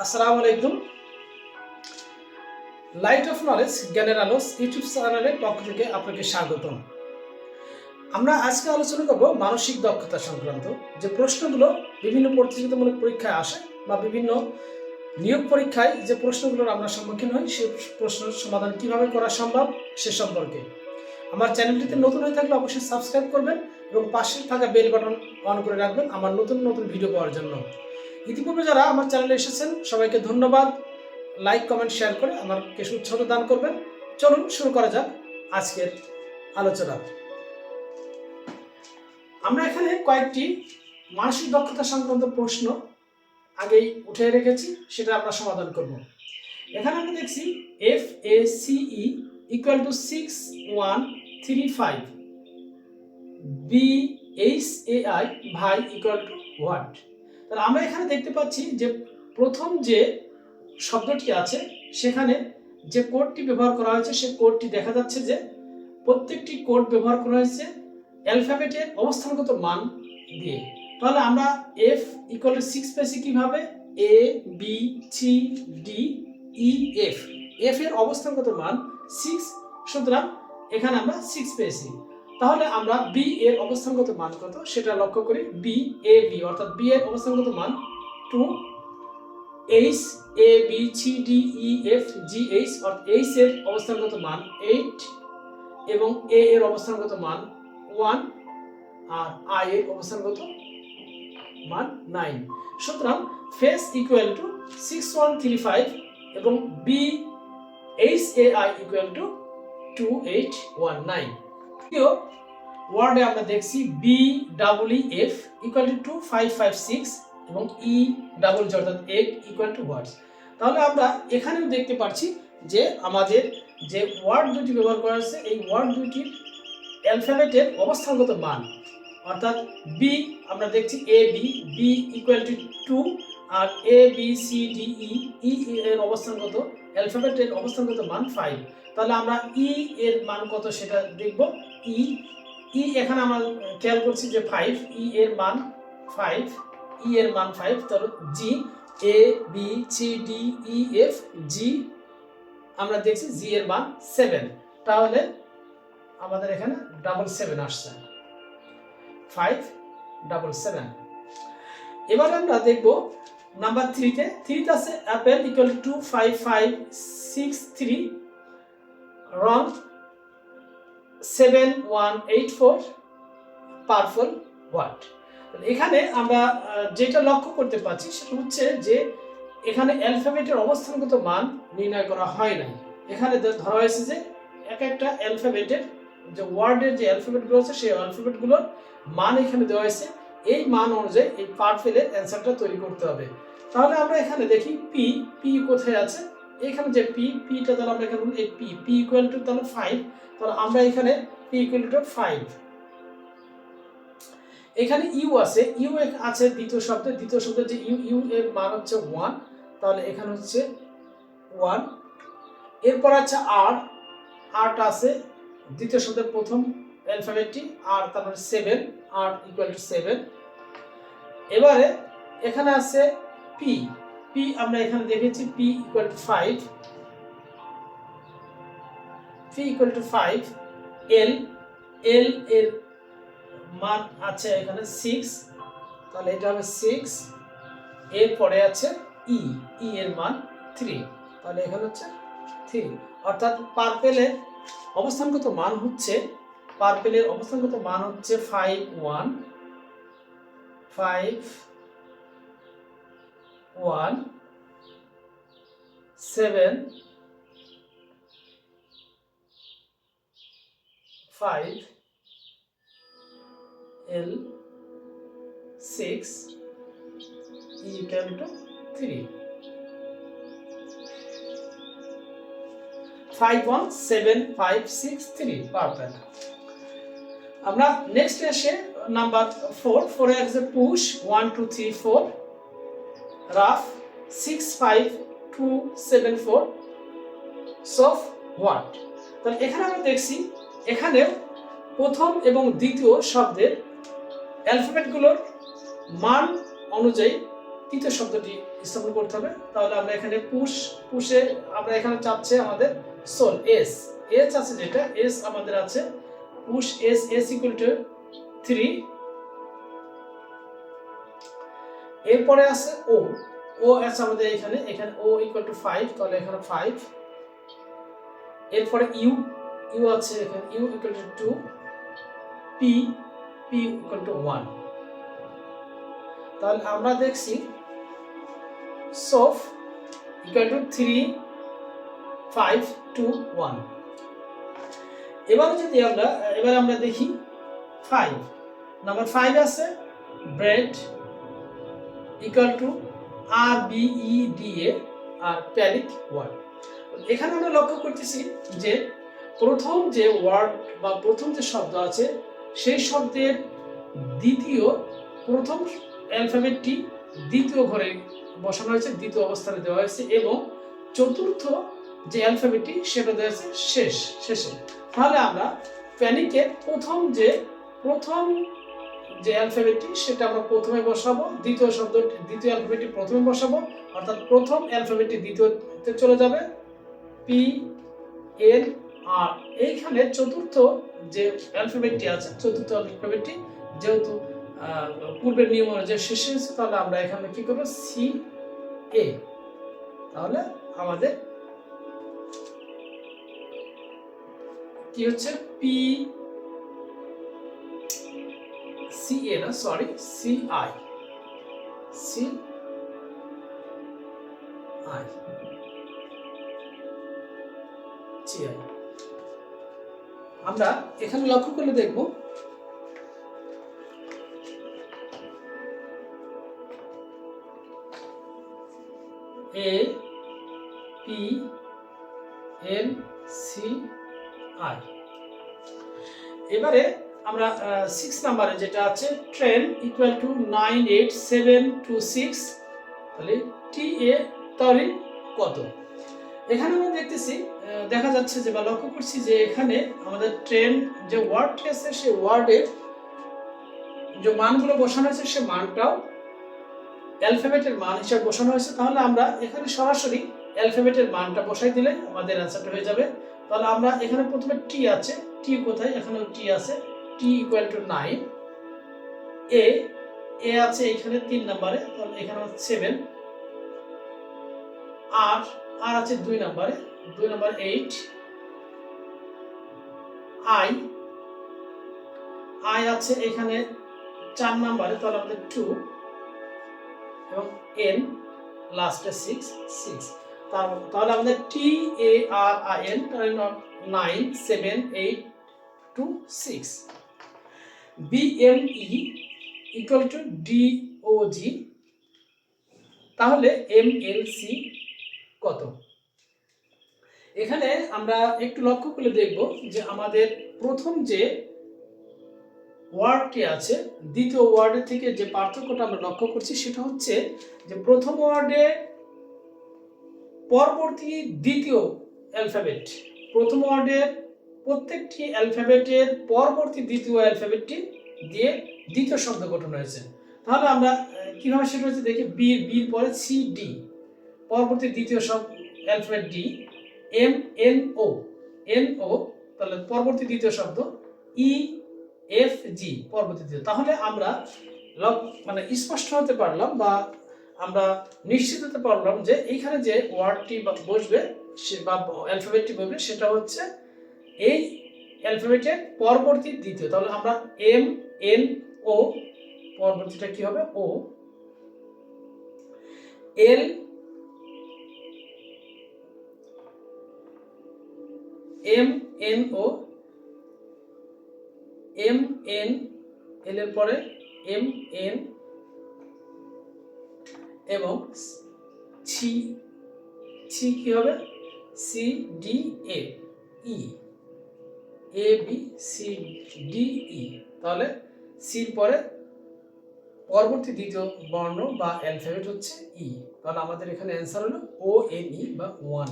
আসসালামু আলাইকুম। Light off knowledge জ্ঞানের আলোস ইউটিউব চ্যানেলের পক্ষ থেকে আপনাকে স্বাগতম। আমরা আজকে আলোচনা করব মানসিক দক্ষতা সংক্রান্ত। যে প্রশ্নগুলো বিভিন্ন প্রতিযোগিতামূলক পরীক্ষায় আসে বা বিভিন্ন নিয়োগ পরীক্ষায় যে প্রশ্নগুলোর আমরা সম্মুখীন হই সেই প্রশ্নের সমাধান কীভাবে করা সম্ভব সে সম্পর্কে। আমার চ্যানেলটিতে নতুন হয়ে থাকলে অবশ্যই সাবস্ক্রাইব করবেন এবং পাশে থাকা বেল বাটন অন করে রাখবেন আমার নতুন নতুন ভিডিও পাওয়ার জন্য। ইতিপূর্বে যারা আমার চ্যানেলে এসেছেন, সবাইকে ধন্যবাদ। লাইক কমেন্ট শেয়ার করে আমাকে উৎসাহ দান করবেন। চলুন শুরু করা যাক আজকের আলোচনা। আমরা এখানে কয়েকটি মানসিক দক্ষতা সংক্রান্ত প্রশ্ন আগেই উঠে রেখেছি, সেটা আমরা সমাধান করব। এখানে আমরা দেখছি F A C E equal to six one three five B H A I ভাই ইকুয়াল টু হোয়াট তাহলে আমরা এখানে দেখতে পাচ্ছি যে প্রথম যে শব্দটি আছে, সেখানে যে কোডটি ব্যবহার করা হয়েছে, সে কোডটি দেখা যাচ্ছে যে প্রত্যেকটি কোড ব্যবহার করা হয়েছে অ্যালফাবেটের অবস্থানগত মান দিয়ে। তাহলে আমরা এফ ইকুয়াল টু সিক্স পেয়েছি কীভাবে? A B C D E F F এর অবস্থানগত মান সিক্স সুতরাং এখানে আমরা সিক্স পেয়েছি। তাহলে আমরা বি এর অবস্থানগত মান কত? সেটা লক্ষ্য করি বি এ বি অর্থাৎ বি এর অবস্থানগত মান two H A B C D E F G H অর্থাৎ এইচ এর অবস্থানগত মান এইট এবং এ এর অবস্থানগত মান ওয়ান আর আই এর অবস্থানগত মান নাইন সুতরাং face equal to six one three five এবং B H A I equal to two eight one nine দ্বিতীয় ওয়ার্ডে আমরা দেখছি B double F equal to two five five six এবং ই ডাবল জি অর্থাৎ এইট ইকুয়াল টু ওয়ার্ডস তাহলে আমরা এখানেও দেখতে পাচ্ছি যে আমাদের যে ওয়ার্ড দুটি ব্যবহার করা হয়েছে, এই ওয়ার্ড দুটির অ্যালফাবেটের অবস্থানগত মান। অর্থাৎ বি আমরা দেখছি A B B equal to two R A B C D E E এর অবস্থানগত অ্যালফাবেটের অবস্থানগত মান ফাইভ তাহলে আমরা ই এর মান কত সেটা দেখব। ই ই এখানে আমরা খেয়াল করছি যে ফাইভ ই এর মান ফাইভ ই এর মান ফাইভ তাহলে G A B C D E F G আমরা দেখছি জি এর মান সেভেন তাহলে আমাদের এখানে ডাবল সেভেন আসছে। ফাইভ ডাবল সেভেন এবার আমরা দেখব নাম্বার থ্রিতে থ্রিতে আছে apple equal to five five six three wrong seven one eight four purple what এখানে আমরা যেটা লক্ষ্য করতে পারছি সেটা হচ্ছে যে এখানে অ্যালফাবেটের অবস্থানগত মান নির্ণয় করা হয় নাই। এখানে ধরা হয়েছে যে এক একটা অ্যালফাবেটের যে ওয়ার্ডের যে অ্যালফাবেটগুলো আছে সেই অ্যালফাবেটগুলোর মান এখানে দেওয়া হয়েছে। এই মান অনুযায়ী এই পারফেলের অ্যান্সারটা তৈরি করতে হবে। তাহলে আমরা এখানে দেখি পি পি কোথায় আছে? এখানে যে পি পিটা তাহলে আমরা এখানে এই পি পি ইকুয়াল টু তাহলে ফাইভ তাহলে আমরা এখানে পি ইকুয়াল টু ফাইভ এখানে ইউ আছে ইউ আছে দ্বিতীয় শব্দে, দ্বিতীয় শব্দের যে ইউ ইউ এর মান হচ্ছে ওয়ান তাহলে এখানে হচ্ছে ওয়ান এরপর আছে আর আট আছে দ্বিতীয় শব্দের প্রথম অ্যালফাবেটটি আর তারপরে seven R equal to seven এবারে এখানে আছে পি পি আমরা এখানে দেখেছি P equal to five P equal to five L L এর মান আছে এখানে সিক্স তাহলে এটা হবে সিক্স এর পরে আছে ই ই এর মান থ্রি তাহলে এখানে হচ্ছে থ্রি অর্থাৎ পার্পেলের অবস্থানগত মান হচ্ছে পার্পেলের অবস্থানগত মান হচ্ছে five one five one seven five L six equal to three. Five one seven five six three, perfect. আমরা নেক্সট এসে নাম্বার ফোর ফোরে আছে push one two three four rough six five two seven four soft what তাহলে এখানে আমরা দেখছি এখানে প্রথম এবং দ্বিতীয় শব্দের অ্যালফাবেটগুলোর মান অনুযায়ী তৃতীয় শব্দটি স্থাপন করতে হবে। তাহলে আমরা এখানে পুশ, পুশে আমরা এখানে চাচ্ছে আমাদের সোল, এস। এস আছে যেটা, এস আমাদের আছে। Push, S S equal to three এরপরে আছে ও। ও আছে আমাদের এখানে এখানে ও ইকুয়াল টু ফাইভ তাহলে এখানে ফাইভ এরপরে ইউ। ইউ আছে এখানে U equal to two P P equal to one তাহলে আমরা দেখছি soft equal to three five two one এবার যদি আমরা, এবার আমরা দেখি ফাইভ নাম্বার ফাইভ আছে bread equal to R B E D A R প্যালিক word এখানে আমরা লক্ষ্য করতেছি যে প্রথম যে ওয়ার্ড বা প্রথম যে শব্দ আছে, সেই শব্দের দ্বিতীয়, প্রথম অ্যালফাবেটটি দ্বিতীয় ঘরে বসানো হয়েছে, দ্বিতীয় অবস্থানে দেওয়া হয়েছে এবং চতুর্থ যে অ্যালফাবেটটি সেটা দেওয়া হয়েছে শেষ, শেষে। তাহলে আমরা প্যানিকের প্রথম যে প্রথম যে অ্যালফাবেটটি সেটা আমরা প্রথমে বসাবো, দ্বিতীয় শব্দ, দ্বিতীয় অ্যালফাবেটটি প্রথমে বসাবো, অর্থাৎ প্রথম অ্যালফাবেটটি দ্বিতীয়তে চলে যাবে পি এন আর এইখানে চতুর্থ যে অ্যালফাবেটটি আছে, চতুর্থ অ্যালফাবেটটি যেহেতু পূর্বের নিয়ম অনুযায়ী শেষে হয়েছে তাহলে আমরা এখানে কি করব? সি এ তাহলে আমাদের কি হচ্ছে? পি সি এ না sorry C I C I G I আমরা এখানে লক্ষ্য করলে দেখব A P N C I এবারে আমরা সিক্স নাম্বারে যেটা আছে train equal to nine eight seven two six তাহলে টি এ তাহলে কত? এখানে আমরা দেখতেছি দেখা যাচ্ছে যে বা লক্ষ্য করছি যে এখানে আমাদের ট্রেন যে ওয়ার্ডটি আছে সেই ওয়ার্ডের যে মানগুলো বসানো হয়েছে, সে মানটাও অ্যালফাবেটের মান হিসাবে বসানো হয়েছে। তাহলে আমরা এখানে সরাসরি অ্যালফাবেটের মানটা বসাই দিলে আমাদের অ্যান্সারটা হয়ে যাবে। তাহলে আমরা এখানে প্রথমে টি আছে। টি কোথায়? এখানে টি আছে। T equal to nine A A আছে এখানে তিন নম্বরে। তাহলে এখানে সেভেন আর আর আছে দুই নম্বরে। দুই নম্বর এইট আই আই আছে এখানে চার নম্বরে, তাহলে আমাদের টু এবং এন লাস্টে সিক্স সিক্স তাহলে আমাদের T A R I N nine seven eight two six B M E equal to G তাহলে এম এল সি এখানে আমরা একটু লক্ষ্য করে দেখব যে আমাদের প্রথম যে ওয়ার্ডটি আছে, দ্বিতীয় ওয়ার্ডের থেকে যে পার্থক্যটা আমরা লক্ষ্য করছি সেটা হচ্ছে যে প্রথম ওয়ার্ডে পরবর্তী দ্বিতীয় অ্যালফাবেট প্রথম ওয়ার্ডের প্রত্যেকটি অ্যালফাবেটের পরবর্তী দ্বিতীয় অ্যালফাবেটটি দিয়ে দ্বিতীয় শব্দ গঠন হয়েছে। তাহলে আমরা কীভাবে সেটা হচ্ছে দেখি, বি, বির পরে সি ডি পরবর্তী দ্বিতীয় শব্দ alphabet D M, N, O. N, O, তাহলে পরবর্তী দ্বিতীয় শব্দ ই, এফ, জি, পরবর্তী দ্বিতীয়। তাহলে আমরা মানে স্পষ্ট হতে পারলাম বা আমরা নিশ্চিত হতে পারলাম যে এইখানে যে ওয়ার্ডটি বসবে, সে বা অ্যালফাবেটটি বসবে, সেটা হচ্ছে এই অ্যালফাবেটের পরবর্তী দ্বিতীয়। তাহলে আমরা এম, এন, ও, পরবর্তীটা কি হবে? O. L M N O M N L এর পরে এম এন এবং ছি ছি কি হবে? C D A E A B C D E তাহলে সির পরে পরবর্তী দ্বিতীয় বর্ণ বা অ্যালফাবেট হচ্ছে ই তাহলে আমাদের এখানে অ্যান্সার হলো ও এন ই বা ওয়ান